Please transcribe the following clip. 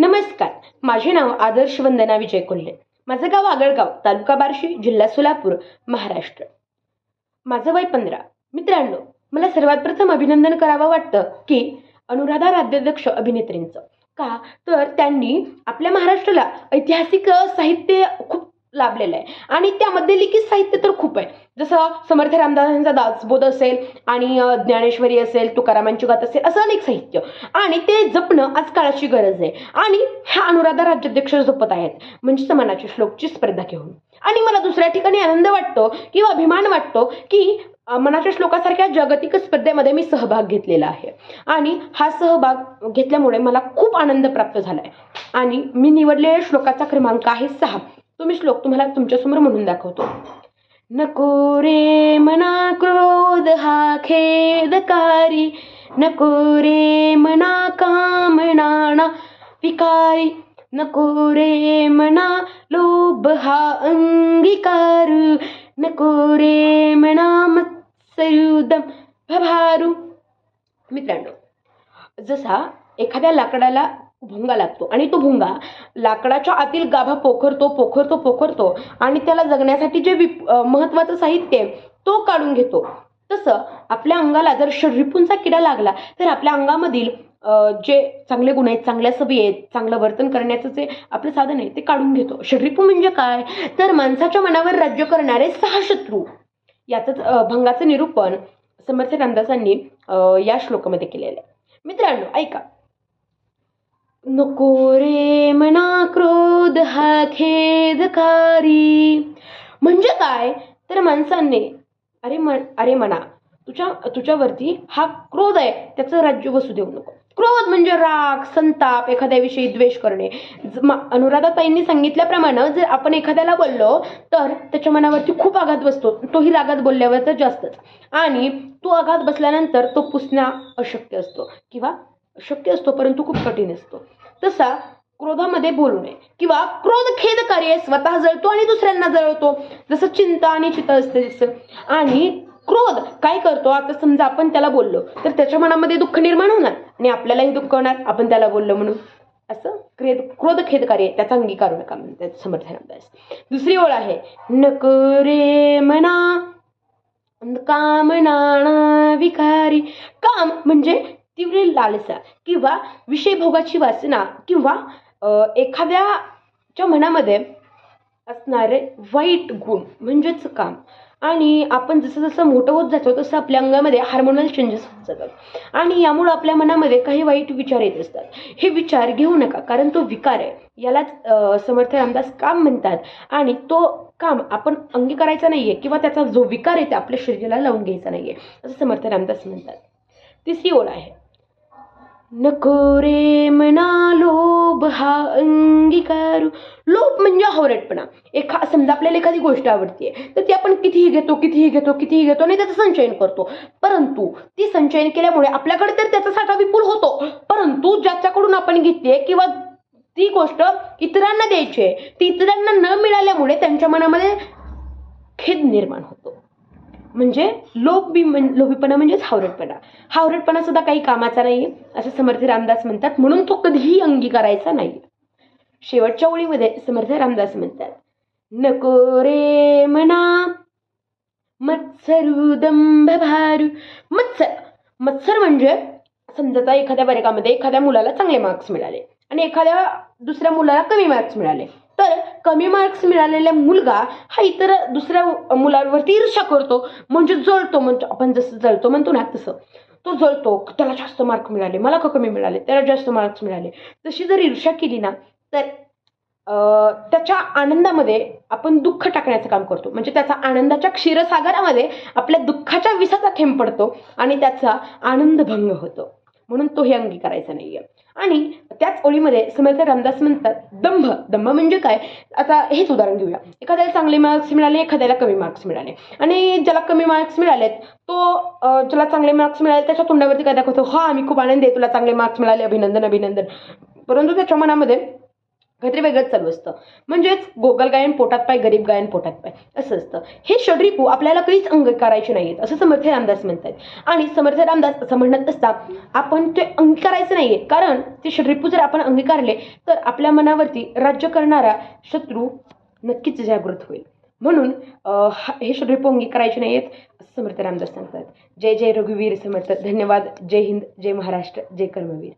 नमस्कार. माझे नाव आदर्श वंदना विजय कोल्हे माझं गाव आगळगाव तालुका बार्शी जिल्हा सोलापूर महाराष्ट्र. माझं वय पंधरा. मित्रांनो मला सर्वात प्रथम अभिनंदन करावं वाटतं की अनुराधा राज्याध्यक्ष अभिनेत्रींचं. का? तर त्यांनी आपल्या महाराष्ट्राला ऐतिहासिक साहित्य खूप लाभलेलं आहे. आणि त्यामध्ये लिखित साहित्य तर खूप आहे. जसं समर्थ रामदासांचा दासबोध असेल आणि ज्ञानेश्वरी असेल तुकारामांची गात असेल असं अनेक साहित्य. आणि ते जपणं आज काळाची गरज आहे. आणि ह्या अनुराधा राज्याध्यक्ष जपत आहेत. म्हणजे मनाची श्लोकची स्पर्धा घेऊन. आणि मला दुसऱ्या ठिकाणी आनंद वाटतो किंवा अभिमान वाटतो की मनाच्या श्लोकासारख्या जागतिक स्पर्धेमध्ये मी सहभाग घेतलेला आहे. आणि हा सहभाग घेतल्यामुळे मला खूप आनंद प्राप्त झाला आहे आणि मी निवडलेल्या श्लोकाचा क्रमांक आहे सहा. तो मी श्लोक तुम्हाला तुमच्यासमोर म्हणून दाखवतो. नको रे मना क्रोध हा खेदकारी नको रे मना कामणाणा विकारी नको रे मना लोभ हा अंगीकार नको रे मना मत्सरुदम भभारू. मित्रांनो जसा एखाद्या लाकडाला भुंगा लागतो. आणि तो भुंगा लाकडाच्या आतील गाभा पोखरतो पोखरतो पोखरतो आणि त्याला जगण्यासाठी जे विप महत्त्वाचं साहित्य आहे तो काढून घेतो. तसं आपल्या अंगाला जर शरीरपुंचा किडा लागला तर आपल्या अंगामधील जे चांगले गुण आहेत चांगल्या सवयी आहेत चांगलं वर्तन करण्याचं जे आपलं साधन आहे ते काढून घेतो. शरीरपू म्हणजे काय? तर माणसाच्या मनावर राज्य करणारे सहा शत्रू. याचंच भंगाचं निरूपण समर्थ रामदासांनी या श्लोकामध्ये केलेलं आहे. मित्रांनो ऐका. नको रे मना क्रोध हा खेदकारी. म्हणजे काय? तर माणसांनी अरे मन अरे म्हणा तुझ्या तुझ्यावरती हा क्रोध आहे त्याचं राज्य बसू देऊ नको. क्रोध म्हणजे राग संताप एखाद्याविषयी द्वेष करणे. अनुराधाताईंनी सांगितल्याप्रमाणे जर आपण एखाद्याला बोललो तर त्याच्या मनावरती खूप आघात बसतो. तोही रागात बोलल्यावर तर जास्तच. आणि तो आघात बसल्यानंतर तो पुसणं अशक्य असतो. किंवा शक्य असतो परंतु खूप कठीण असतो. तसा क्रोधामध्ये बोलू नये. किंवा क्रोध खेद कार्य स्वतः जळतो आणि दुसऱ्यांना जळवतो. जसं चिंता आणि चित असते जसं आणि क्रोध काय करतो? आता समजा आपण त्याला बोललो तर त्याच्या मनामध्ये दुःख निर्माण होणार आणि आपल्यालाही दुःख होणार. आपण त्याला बोललो म्हणून. असं क्रेद क्रोध खेद कार्य त्याचा अंगीकार नका म्हणतात समर्थन अभ्यास दुसरी ओळ आहे नक रे मना कामनाणा विकारी. काम म्हणजे तीव्र लालसा किंवा विषयभोगाची वासना किंवा एखाद्याच्या मनामध्ये असणारे वाईट गुण म्हणजेच काम. आणि आपण जसं जसं मोठं होत जातो तसं आपल्या अंगामध्ये हार्मोनल चेंजेस होत जातात. आणि यामुळं आपल्या मनामध्ये काही वाईट विचार येत असतात. हे विचार घेऊ नका कारण तो विकार आहे. यालाच समर्थ रामदास काम म्हणतात. आणि तो काम आपण अंगीकारायचा नाही आहे किंवा त्याचा जो विकार आहे ते आपल्या शरीराला लावून घ्यायचा नाही आहे असं समर्थ रामदास म्हणतात. तिसरी ओळ आहे. नको रे मना लोभ हा अंगीकारू. लोभ म्हणजे हवरटपणा एखा समजा आपल्याला एखादी गोष्ट आवडते तर ती आपण कितीही घेतो कितीही घेतो कितीही घेतो आणि त्याचं संचयन करतो. परंतु ती संचयन केल्यामुळे आपल्याकडे तर त्याचा साठा विपुल होतो. परंतु ज्याच्याकडून आपण घेते किंवा ती गोष्ट इतरांना द्यायची आहे ती इतरांना न मिळाल्यामुळे त्यांच्या मनामध्ये खेद निर्माण होतो. म्हणजे लोभी म्हण लोभीपणा म्हणजेच हावरटपणा. हावरटपणा सुद्धा काही कामाचा नाही आहे असं समर्थ रामदास म्हणतात. म्हणून तो कधीही अंगीकारायचा नाही. शेवटच्या ओळीमध्ये समर्थ रामदास म्हणतात नको रे मना मत्सरू दंभ भारू. मत्सर मत्सर म्हणजे समजा एखाद्या वर्गामध्ये एखाद्या मुलाला चांगले मार्क्स मिळाले आणि एखाद्या दुसऱ्या मुलाला कमी मार्क्स मिळाले. तर कमी मार्क्स मिळालेला मुलगा हा इतर दुसऱ्या मुलांवरती ईर्ष्या करतो. म्हणजे जळतो म्हणतो आपण जसं जळतो म्हणतो ना तसं. तो जळतो त्याला जास्त मार्क मिळाले मला का कमी मिळाले? त्याला जास्त मार्क्स मिळाले. तशी जर ईर्ष्या केली ना तर त्याच्या आनंदामध्ये आपण दुःख टाकण्याचं काम करतो. म्हणजे त्याचा आनंदाच्या क्षीरसागरामध्ये आपल्या दुःखाच्या विसाचा थेंब पडतो आणि त्याचा आनंदभंग होतो. म्हणून तो हे अंगीकारायचा नाही आहे आणि त्याच ओळीमध्ये समर्थ रामदास म्हणतात दंभ. दंभ म्हणजे काय? आता हेच उदाहरण घेऊया. एखाद्याला चांगले मार्क्स मिळाले एखाद्याला कमी मार्क्स मिळाले. आणि ज्याला कमी मार्क्स मिळालेत तो ज्याला चांगले मार्क्स मिळाले त्याच्या तोंडावरती काय दाखवतो? हा मी खूप आनंद आहे तुला चांगले मार्क्स मिळाले अभिनंदन अभिनंदन. परंतु त्याच्या मनामध्ये काहीतरी वेगळंच चालू असतं. म्हणजेच गोगल गायन पोटात पाय गरीब गायन पोटात पाय. असं असतं. हे षड्रिपू आपल्याला कधीच अंगीकारायचे नाहीत असं समर्थ रामदास म्हणतात आणि समर्थ रामदास असं म्हणत असता आपण ते अंगीकारायचं नाही आहे कारण ते षडरिपू जर आपण अंगीकारले तर आपल्या मनावरती राज्य करणारा शत्रू नक्कीच जागृत होईल. म्हणून हा- हे षड्रिपू अंगीकारायचे नाही आहेत असं समर्थ रामदास सांगतात. जय जय रघुवीर समर्थ. धन्यवाद. जय हिंद जय महाराष्ट्र जय कर्मवीर.